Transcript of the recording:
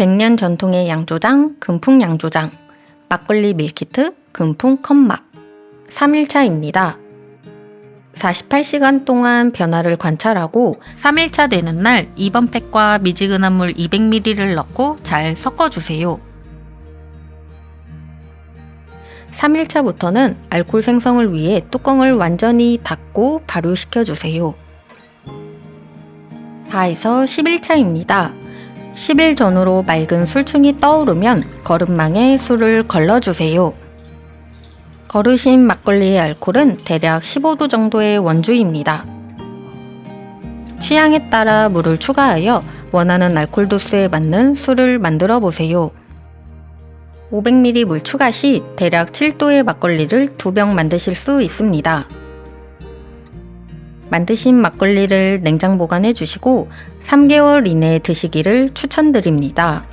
100년 전통의 양조장, 금풍 양조장, 막걸리 밀키트, 금풍 컵막. 3일차입니다. 48시간 동안 변화를 관찰하고 3일차 되는 날 2번 팩과 미지근한 물 200ml를 넣고 잘 섞어주세요. 3일차부터는 알코올 생성을 위해 뚜껑을 완전히 닫고 발효시켜 주세요. 4에서 11차입니다. 10일 전후로 맑은 술층이 떠오르면 거름망에 술을 걸러주세요. 거르신 막걸리의 알코올은 대략 15도 정도의 원주입니다. 취향에 따라 물을 추가하여 원하는 알코올 도수에 맞는 술을 만들어 보세요. 500ml 물 추가 시 대략 7도의 막걸리를 2병 만드실 수 있습니다. 만드신 막걸리를 냉장 보관해 주시고 3개월 이내에 드시기를 추천드립니다.